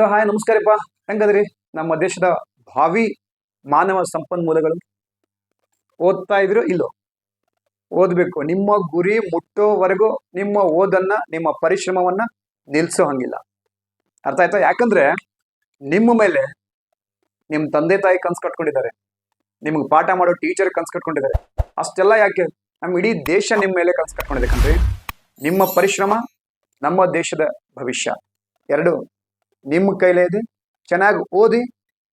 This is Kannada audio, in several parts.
Hello, hi, ನಮಸ್ಕಾರಪ್ಪ. ಹೆಂಗದ್ರಿ? ನಮ್ಮ ದೇಶದ ಭಾವಿ ಮಾನವ ಸಂಪನ್ಮೂಲಗಳು ಓದ್ತಾ ಇದ್ರು ಇಲ್ಲೋ? ಓದ್ಬೇಕು. ನಿಮ್ಮ ಗುರಿ ಮುಟ್ಟೋವರೆಗೂ ನಿಮ್ಮ ಓದನ್ನ, ನಿಮ್ಮ ಪರಿಶ್ರಮವನ್ನ ನಿಲ್ಸೋ ಹಂಗಿಲ್ಲ. ಅರ್ಥ ಆಯ್ತಾ? ಯಾಕಂದ್ರೆ ನಿಮ್ಮ ಮೇಲೆ ನಿಮ್ಮ ತಂದೆ ತಾಯಿ ಕನ್ಸ್ ಕಟ್ಕೊಂಡಿದ್ದಾರೆ. ನಿಮ್ಗೆ ಪಾಠ ಮಾಡೋ ಟೀಚರ್ ಕನ್ಸ್ ಕಟ್ಕೊಂಡಿದ್ದಾರೆ. ಅಷ್ಟೆಲ್ಲ ಯಾಕೆ? ನಮ್ಮ ಇಡೀ ದೇಶ ನಿಮ್ಮ ಮೇಲೆ ಕನ್ಸ್ ಕಟ್ಕೊಂಡಿದೆ ಕಣ್ರಿ. ನಿಮ್ಮ ಪರಿಶ್ರಮ ನಮ್ಮ ದೇಶದ ಭವಿಷ್ಯ. ಎರಡು ನಿಮ್ಮ ಕೈಲೇ ಇದೆ. ಚೆನ್ನಾಗಿ ಓದಿ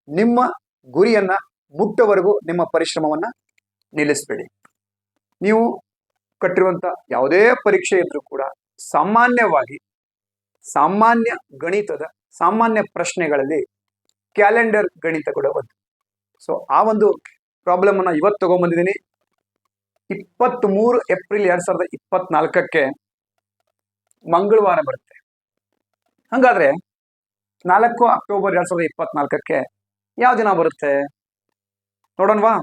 ನಿಮ್ಮ ಗುರಿಯನ್ನ ಮುಟ್ಟವರೆಗೂ ನಿಮ್ಮ ಪರಿಶ್ರಮವನ್ನ ನಿಲ್ಲಿಸ್ಬೇಡಿ. ನೀವು ಕಟ್ಟಿರುವಂತ ಯಾವುದೇ ಪರೀಕ್ಷೆ ಇದ್ರೂ ಕೂಡ ಸಾಮಾನ್ಯವಾಗಿ ಸಾಮಾನ್ಯ ಗಣಿತದ ಸಾಮಾನ್ಯ ಪ್ರಶ್ನೆಗಳಲ್ಲಿ ಕ್ಯಾಲೆಂಡರ್ ಗಣಿತ ಕೂಡ ಒಂದು. ಸೊ ಆ ಒಂದು ಪ್ರಾಬ್ಲಮ್ ಅನ್ನ ಇವತ್ತು ತಗೊಂಡ್ಬಂದಿದ್ದೀನಿ ಇಪ್ಪತ್ತ್ ಮೂರು ಏಪ್ರಿಲ್ ಎರಡ್ ಸಾವಿರದ ಇಪ್ಪತ್ನಾಲ್ಕಕ್ಕೆ ಮಂಗಳವಾರ ಬರುತ್ತೆ. ಹಂಗಾದ್ರೆ ನಾಲ್ಕು ಅಕ್ಟೋಬರ್ ಎರಡ್ ಸಾವಿರದ ಇಪ್ಪತ್ನಾಲ್ಕಕ್ಕೆ ಯಾವ ದಿನ ಬರುತ್ತೆ? ನೋಡೋಣವಾ?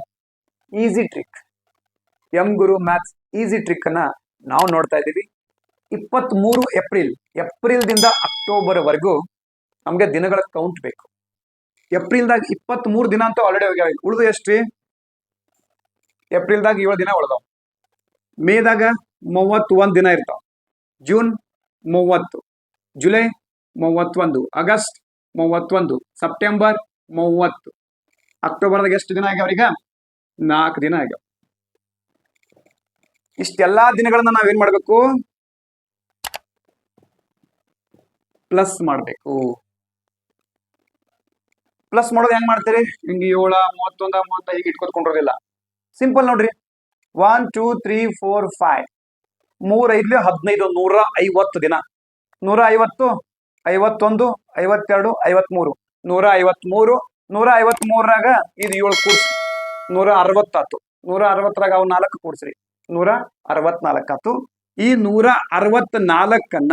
Easy trick M Guru maths easy trick ಅನ್ನ ನಾವು ನೋಡ್ತಾ ಇದ್ದೀವಿ. ಇಪ್ಪತ್ತ್ ಮೂರು ಏಪ್ರಿಲ್, ಏಪ್ರಿಲ್ದಿಂದ ಅಕ್ಟೋಬರ್ ವರೆಗೂ ನಮಗೆ ದಿನಗಳ ಕೌಂಟ್ ಬೇಕು. ಏಪ್ರಿಲ್ದಾಗ ಇಪ್ಪತ್ತ್ ಮೂರು ದಿನ ಅಂತ ಆಲ್ರೆಡಿ ಹೋಗ್ಯಾವ. ಉಳಿದು ಎಷ್ಟ್ರಿ ಏಪ್ರಿಲ್ದಾಗ ಏಳು ದಿನ ಉಳ್ದಾವ. ಮೇದಾಗ ಮೂವತ್ತೊಂದು ದಿನ ಇರ್ತಾವ. ಜೂನ್ ಮೂವತ್ತು. ಜುಲೈ ಮೂವತ್ತೊಂದು. ಆಗಸ್ಟ್ ಮೂವತ್ತೊಂದು. ಸೆಪ್ಟೆಂಬರ್ ಮೂವತ್ತು. ಅಕ್ಟೋಬರ್ದಾಗ ಎಷ್ಟು ದಿನ ಆಗ್ಯಾವ ಈಗ? ನಾಲ್ಕು ದಿನ ಆಗ್ಯಾವ. ಇಷ್ಟೆಲ್ಲಾ ದಿನಗಳನ್ನ ನಾವೇನ್ ಮಾಡ್ಬೇಕು? ಪ್ಲಸ್ ಮಾಡ್ಬೇಕು. ಪ್ಲಸ್ ಮಾಡೋದು ಹೆಂಗ್ ಮಾಡ್ತೀರಿ? ಹಿಂಗೆ ಏಳ, ಮೂವತ್ತೊಂದ ಮೂವತ್ತ ಹೀಗೆ ಇಟ್ಕೊತ್ಕೊಂಡಿರೋದಿಲ್ಲ ಸಿಂಪಲ್ ನೋಡ್ರಿ. One two three four five ಮೂರ್ ಐದ್ಲಿ ಹದಿನೈದು, ನೂರ ಐವತ್ತು ದಿನ. ನೂರ ಐವತ್ತು? ಐವತ್ತೊಂದು, ಐವತ್ತೆರಡು, ಐವತ್ಮೂರು. ನೂರ ಐವತ್ಮೂರು, ನೂರ ಐವತ್ಮೂರಾಗ ಇದು ಏಳು ಕೂಡ್ಸಿ. ನೂರ ಅರವತ್ತಾತು. ನೂರ ಅರವತ್ತರಾಗ ಅವು ನಾಲ್ಕು ಕೂಡ್ಸ್ರಿ. ನೂರ ಅರವತ್ನಾಲ್ಕಾತು. ಈ ನೂರ ಅರವತ್ನಾಲ್ಕನ್ನ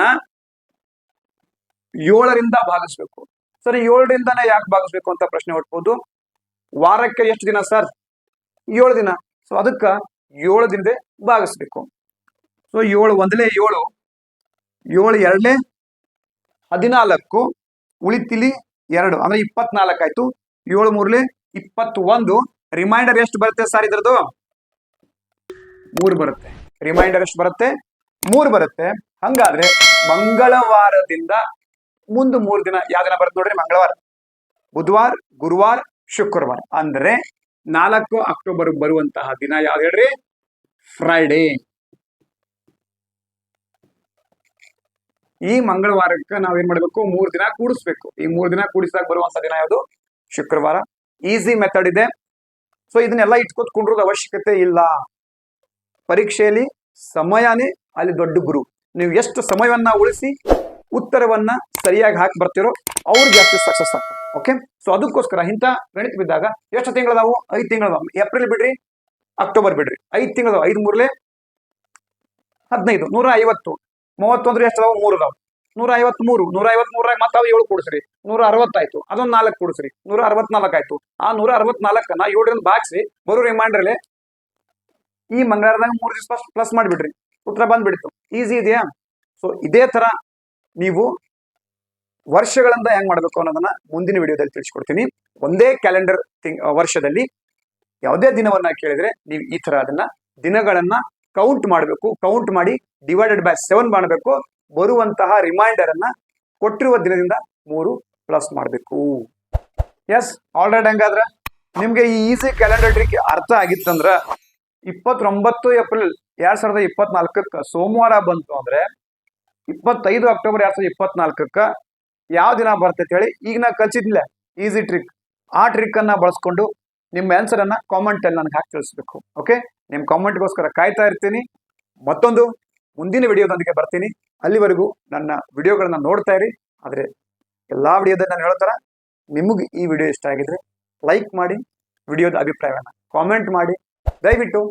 ಏಳರಿಂದ ಭಾಗಿಸ್ಬೇಕು. ಸರ್, ಏಳರಿಂದನೇ ಯಾಕೆ ಭಾಗಿಸ್ಬೇಕು ಅಂತ ಪ್ರಶ್ನೆ ಹೊಟ್ಬೋದು ವಾರಕ್ಕೆ ಎಷ್ಟು ದಿನ ಸರ್? ಏಳು ದಿನ. ಸೊ ಅದಕ್ಕ ಏಳು ದಿನದೇ ಭಾಗಿಸ್ಬೇಕು. ಸೊ ಏಳು ಒಂದಲೇ ಏಳು ಏಳು ಎರಡನೇ ಹದಿನಾಲ್ಕು ಉಳಿತಿಲಿ ಎರಡು, ಅಂದ್ರೆ ಇಪ್ಪತ್ನಾಲ್ಕು ಆಯ್ತು. ಏಳು ಮೂರ್ಲೆ ಇಪ್ಪತ್ತೊಂದು. ರಿಮೈಂಡರ್ ಎಷ್ಟು ಬರುತ್ತೆ ಸರ್ ಇದ್ರದ್ದು? ಮೂರು ಬರುತ್ತೆ. ರಿಮೈಂಡರ್ ಎಷ್ಟು ಬರುತ್ತೆ? ಮೂರು ಬರುತ್ತೆ. ಹಂಗಾದ್ರೆ ಮಂಗಳವಾರದಿಂದ ಮುಂದೆ ಮೂರು ದಿನ ಯಾವ ದಿನ ಬರುತ್ತೆ ನೋಡ್ರಿ? ಮಂಗಳವಾರ. ಬುಧವಾರ, ಗುರುವಾರ, ಶುಕ್ರವಾರ. ಅಂದ್ರೆ ನಾಲ್ಕು ಅಕ್ಟೋಬರ್ ಬರುವಂತಹ ದಿನ ಯಾವ್ದು ಹೇಳ್ರಿ? ಫ್ರೈಡೇ ಈ ಮಂಗಳವಾರಕ್ಕೆ ಏನ್ ಮಾಡ್ಬೇಕು? ಮೂರ್ ದಿನ ಕೂಡಿಸ್ಬೇಕು. ಈ ಮೂರ್ ದಿನ ಕೂಡಿಸಿದಾಗ ಬರುವಂತ ದಿನ ಯಾವುದು? ಶುಕ್ರವಾರ. ಈಸಿ ಮೆಥಡ್ ಇದೆ. ಸೊ ಇದನ್ನೆಲ್ಲ ಇಟ್ಕೊತ್ ಕುಂಡ್ರದ ಅವಶ್ಯಕತೆ ಇಲ್ಲ. ಪರೀಕ್ಷೆಯಲ್ಲಿ ಸಮಯನೇ ಅಲ್ಲಿ ದೊಡ್ಡ ಗುರು. ನೀವು ಎಷ್ಟು ಸಮಯವನ್ನ ಉಳಿಸಿ ಉತ್ತರವನ್ನ ಸರಿಯಾಗಿ ಹಾಕಿ ಬರ್ತಿರೋ ಅವ್ರಿಗೆ ಜಾಸ್ತಿ ಸಕ್ಸಸ್ ಆಗ್ತದೆ. ಓಕೆ ಸೊ ಅದಕ್ಕೋಸ್ಕರ ಇಂಥ ಗಣಿತ ಬಿದ್ದಾಗ ಎಷ್ಟು ತಿಂಗಳದಾವು ಐದು ತಿಂಗಳದಾವು ಏಪ್ರಿಲ್ ಬಿಡ್ರಿ ಅಕ್ಟೋಬರ್ ಬಿಡ್ರಿ. ಐದು ತಿಂಗಳದಾವು ಐದು ಮೂರಲೆ ಹದಿನೈದು, ನೂರ ಐವತ್ತು. ಮೂವತ್ತೊಂದ್ರೆ ಎಷ್ಟು ಅದಾವ? ಮೂರು ಅದಾವ. ನೂರ ಐವತ್ಮೂರು ನೂರ ಐವತ್ಮೂರಾಗ ಮತ್ತೆ ಅವು ಏಳು ಕೂಡಿಸ್ರಿ. ನೂರ ಅರವತ್ತಾಯ್ತು ಅದೊಂದ್ ನಾಲ್ಕು ಕೂಡಿಸ್ರಿ. ನೂರ ಅರವತ್ನಾಲ್ಕು ಆಯ್ತು ಆ ನೂರ ಅರವತ್ನಾಲ್ಕನ್ನ ಏಳರಿಂದ ಬಾಕ್ಸಿ ಬರೋ ರಿಮೈಂಡರ್ಲೆ ಈ ಮಂಗಳವಾರದಾಗ ಮೂರು ದಿವಸ ಪ್ಲಸ್ ಮಾಡಿಬಿಡ್ರಿ. ಉತ್ತರ ಬಂದ್ಬಿಡ್ತು. ಈಸಿ ಇದೆಯಾ? ಸೊ ಇದೇ ತರ ನೀವು ವರ್ಷಗಳಿಂದ ಹೆಂಗ್ ಮಾಡ್ಬೇಕು ಅನ್ನೋದನ್ನ ಮುಂದಿನ ವಿಡಿಯೋದಲ್ಲಿ ತಿಳಿಸ್ಕೊಡ್ತೀನಿ. ಒಂದೇ ಕ್ಯಾಲೆಂಡರ್ ವರ್ಷದಲ್ಲಿ ಯಾವುದೇ ದಿನವನ್ನ ಕೇಳಿದ್ರೆ ನೀವು ಈ ತರ ಅದನ್ನ ದಿನಗಳನ್ನ ಕೌಂಟ್ ಮಾಡಬೇಕು. ಕೌಂಟ್ ಮಾಡಿ ಡಿವೈಡೆಡ್ ಬೈ ಸೆವೆನ್ ಮಾಡಬೇಕು. ಬರುವಂತಹ ರಿಮೈಂಡರ್ ಅನ್ನ ಕೊಟ್ಟಿರುವ ದಿನದಿಂದ ಮೂರು ಪ್ಲಸ್ ಮಾಡಬೇಕು. ಎಸ್ ಆಲ್ರೆಡಿ ಹಂಗಾದ್ರೆ ನಿಮ್ಗೆ ಈ ಈಸಿ ಕ್ಯಾಲೆಂಡರ್ ಟ್ರಿಕ್ ಅರ್ಥ ಆಗಿತ್ತಂದ್ರ ಇಪ್ಪತ್ತೊಂಬತ್ತು ಏಪ್ರಿಲ್ ಎರಡ್ ಸಾವಿರದ ಇಪ್ಪತ್ನಾಲ್ಕಕ್ಕೆ ಸೋಮವಾರ ಬಂತು ಅಂದ್ರೆ ಇಪ್ಪತ್ತೈದು ಅಕ್ಟೋಬರ್ ಎರಡ್ ಸಾವಿರದ ಇಪ್ಪತ್ನಾಲ್ಕಕ್ಕ ಯಾವ ದಿನ ಬರ್ತೈತೆ ಹೇಳಿ ಈಗ ನಾ ಕಲ್ಸಿದ್ನಿಲ್ಲ ಈಸಿ ಟ್ರಿಕ್ ಆ ಟ್ರಿಕ್ ಅನ್ನ ಬಳಸ್ಕೊಂಡು ನಿಮ್ಮ ಆನ್ಸರ್ ಅನ್ನ ಕಾಮೆಂಟ್ ಅಲ್ಲಿ ನನಗೆ ಹಾಕಿ ತಿಳಿಸ್ಬೇಕು. ಓಕೆ ನಿಮ್ಮ ಕಾಮೆಂಟ್ಗೋಸ್ಕರ ಕಾಯ್ತಾ ಇರ್ತೀನಿ. ಮತ್ತೊಂದು ಮುಂದಿನ ವಿಡಿಯೋದೊಂದಿಗೆ ಬರ್ತೀನಿ. ಅಲ್ಲಿವರೆಗೂ ನನ್ನ ವಿಡಿಯೋಗಳನ್ನ ನೋಡ್ತಾ ಇರಿ. ಆದರೆ ಎಲ್ಲ ವಿಡಿಯೋದಲ್ಲಿ ನಾನು ಹೇಳ್ತಾರ ನಿಮಗೆ ಈ ವಿಡಿಯೋ ಇಷ್ಟ ಆಗಿದ್ರೆ ಲೈಕ್ ಮಾಡಿ, ವಿಡಿಯೋದ ಅಭಿಪ್ರಾಯವನ್ನ ಕಾಮೆಂಟ್ ಮಾಡಿ. ದಯವಿಟ್ಟು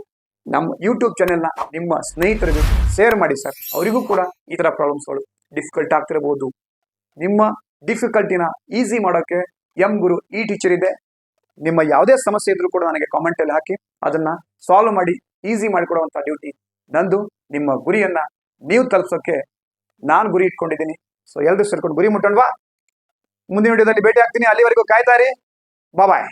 ನಮ್ಮ ಯೂಟ್ಯೂಬ್ ಚಾನೆಲ್ನ ನಿಮ್ಮ ಸ್ನೇಹಿತರಿಗೆ ಶೇರ್ ಮಾಡಿ ಸರ್ ಅವರಿಗೂ ಕೂಡ ಈ ಥರ ಪ್ರಾಬ್ಲಮ್ಸ್ಗಳು ಡಿಫಿಕಲ್ಟ್ ಆಗ್ತಿರಬಹುದು ನಿಮ್ಮ ಡಿಫಿಕಲ್ಟಿನ ಈಸಿ ಮಾಡೋಕ್ಕೆ ಎಂ ಗುರು ಈ ಟೀಚರ್ ಇದೆ. ನಿಮ್ಮ ಯಾವುದೇ ಸಮಸ್ಯೆ ಇದ್ರೂ ಕೂಡ ನನಗೆ ಕಾಮೆಂಟ್ ಅಲ್ಲಿ ಹಾಕಿ. ಅದನ್ನ ಸಾಲ್ವ್ ಮಾಡಿ ಈಸಿ ಮಾಡಿಕೊಡುವಂಥ ಡ್ಯೂಟಿ ನಂದು, ನಿಮ್ಮ ಗುರಿಯನ್ನ ನೀವು ತಲುಪಿಸೋಕೆ ನಾನು ಗುರಿ ಇಟ್ಕೊಂಡಿದ್ದೀನಿ. ಸೊ ಎಲ್ಲರೂ ಸೇರ್ಕೊಂಡು ಗುರಿ ಮುಟ್ಟೋಣವಾ? ಮುಂದಿನ ವಿಡಿಯೋದಲ್ಲಿ ಭೇಟಿ ಆಗ್ತೀನಿ. ಅಲ್ಲಿವರೆಗೂ ಕಾಯ್ತಾರಿ ಬಾಯ್